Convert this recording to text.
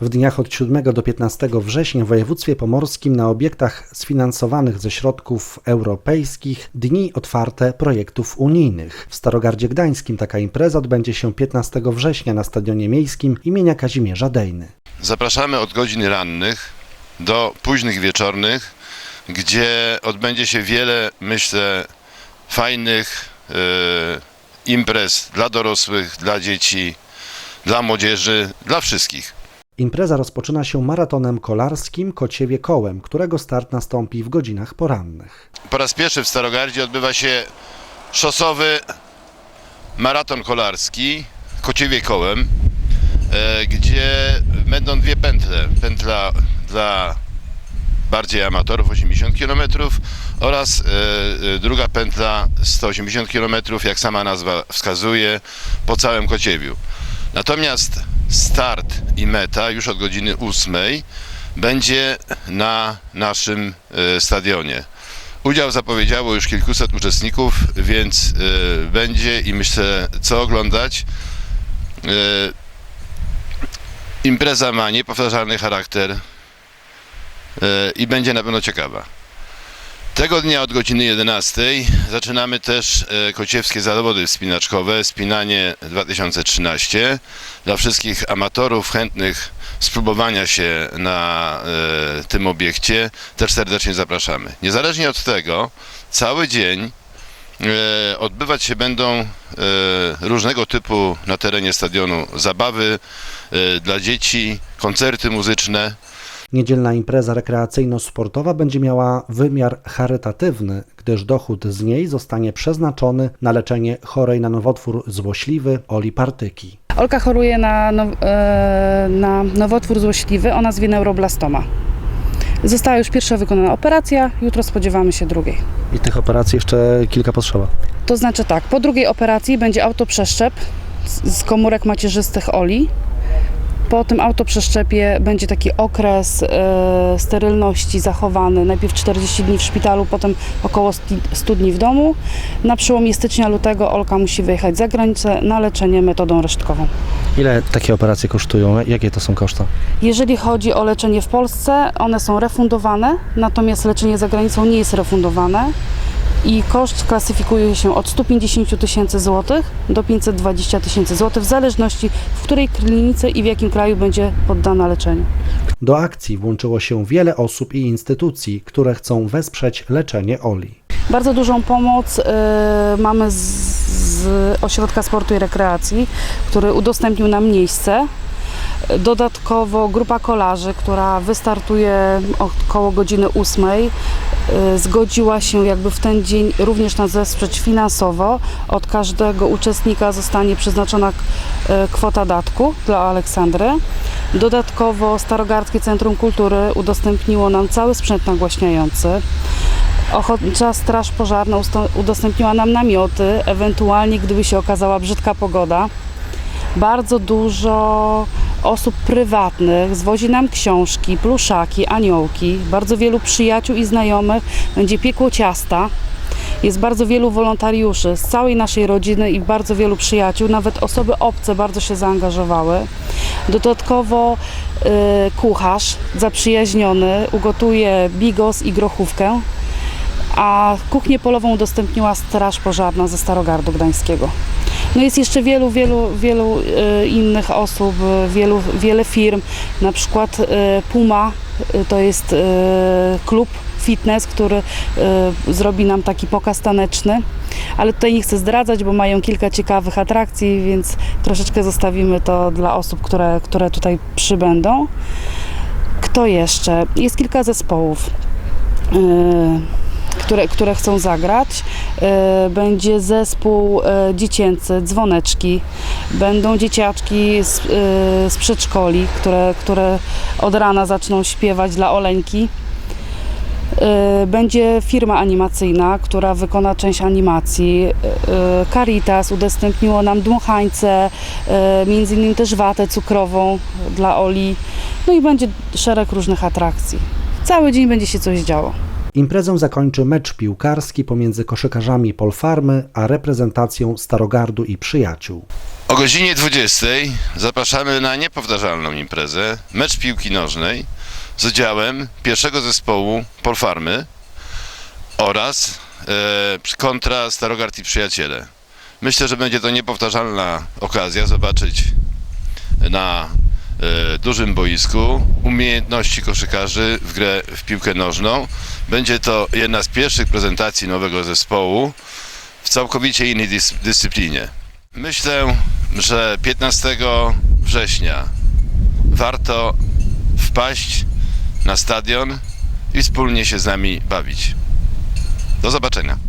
W dniach od 7 do 15 września w województwie pomorskim na obiektach sfinansowanych ze środków europejskich dni otwarte projektów unijnych. W Starogardzie Gdańskim taka impreza odbędzie się 15 września na Stadionie Miejskim imienia Kazimierza Dejny. Zapraszamy od godzin rannych do późnych wieczornych, gdzie odbędzie się wiele, myślę, fajnych e, imprez dla dorosłych, dla dzieci, dla młodzieży, dla wszystkich. Impreza rozpoczyna się maratonem kolarskim Kociewie Kołem, którego start nastąpi w godzinach porannych. Po raz pierwszy w Starogardzie odbywa się szosowy maraton kolarski Kociewie Kołem, e, gdzie będą dwie pętle. Pętla dla bardziej amatorów 80 km oraz e, e, druga pętla 180 km, jak sama nazwa wskazuje, po całym Kociewiu. Natomiast start i meta już od godziny 8 będzie na naszym e, stadionie. Udział zapowiedziało już kilkuset uczestników, więc e, będzie i myślę, co oglądać. E, impreza ma niepowtarzalny charakter i będzie na pewno ciekawa. Tego dnia od godziny 11 zaczynamy też e, kociewskie zawody wspinaczkowe, Spinanie 2013. Dla wszystkich amatorów chętnych spróbowania się na e, tym obiekcie też serdecznie zapraszamy. Niezależnie od tego, cały dzień e, odbywać się będą różnego typu na terenie stadionu zabawy dla dzieci, koncerty muzyczne. Niedzielna impreza rekreacyjno-sportowa będzie miała wymiar charytatywny, gdyż dochód z niej zostanie przeznaczony na leczenie chorej na nowotwór złośliwy Oli Partyki. Olka choruje na, now, e, na nowotwór złośliwy o nazwie neuroblastoma. Została już pierwsza wykonana operacja, jutro spodziewamy się drugiej. I tych operacji jeszcze kilka potrzeba. To znaczy tak, po drugiej operacji będzie autoprzeszczep z komórek macierzystych Oli. Po tym autoprzeszczepie będzie taki okres e, sterylności zachowany. Najpierw 40 dni w szpitalu, potem około 100 dni w domu. Na przełomie stycznia-lutego Olka musi wyjechać za granicę na leczenie metodą resztkową. Ile takie operacje kosztują? Jakie to są koszta? Jeżeli chodzi o leczenie w Polsce, one są refundowane, natomiast leczenie za granicą nie jest refundowane i koszt klasyfikuje się od 150 tysięcy złotych do 520 tysięcy złotych, w zależności w której klinice i w jakim kraju będzie poddana leczeniu. Do akcji włączyło się wiele osób i instytucji, które chcą wesprzeć leczenie Oli. Bardzo dużą pomoc y, mamy z, z Ośrodka Sportu i Rekreacji, który udostępnił nam miejsce. Dodatkowo grupa kolarzy, która wystartuje około godziny 8, y, zgodziła się jakby w ten dzień również nas wesprzeć finansowo. Od każdego uczestnika zostanie przeznaczona y, kwota datku dla Aleksandry. Dodatkowo Starogardzkie Centrum Kultury udostępniło nam cały sprzęt nagłaśniający. Ochotnicza Straż Pożarna udostępniła nam namioty, ewentualnie gdyby się okazała brzydka pogoda. Bardzo dużo osób prywatnych zwozi nam książki, pluszaki, aniołki. Bardzo wielu przyjaciół i znajomych będzie piekło ciasta. Jest bardzo wielu wolontariuszy z całej naszej rodziny i bardzo wielu przyjaciół, nawet osoby obce bardzo się zaangażowały. Dodatkowo y, kucharz zaprzyjaźniony ugotuje bigos i grochówkę, a kuchnię polową udostępniła Straż Pożarna ze Starogardu Gdańskiego. No jest jeszcze wielu, wielu, wielu e, innych osób, e, wielu, wiele firm, na przykład e, Puma, to jest klub fitness, który zrobi nam taki pokaz taneczny, ale tutaj nie chcę zdradzać, bo mają kilka ciekawych atrakcji, więc troszeczkę zostawimy to dla osób, które, które tutaj przybędą. Kto jeszcze? Jest kilka zespołów. które, które chcą zagrać. E, Będzie zespół e, dziecięcy, dzwoneczki. Będą dzieciaczki z, e, z przedszkoli, które, które od rana zaczną śpiewać dla Oleńki. Będzie firma animacyjna, która wykona część animacji. Caritas udostępniło nam dmuchańce, między innymi też watę cukrową dla Oli. No i będzie szereg różnych atrakcji. Cały dzień będzie się coś działo. Imprezę zakończy mecz piłkarski pomiędzy koszykarzami Polfarmy a reprezentacją Starogardu i Przyjaciół. O godzinie 20 zapraszamy na niepowtarzalną imprezę, mecz piłki nożnej z udziałem pierwszego zespołu Polfarmy oraz e, kontra Starogard i Przyjaciele. Myślę, że będzie to niepowtarzalna okazja zobaczyć na dużym boisku umiejętności koszykarzy w grę w piłkę nożną. Będzie to jedna z pierwszych prezentacji nowego zespołu w całkowicie innej dys- dyscyplinie. Myślę, że 15 września warto wpaść na stadion i wspólnie się z nami bawić. Do zobaczenia.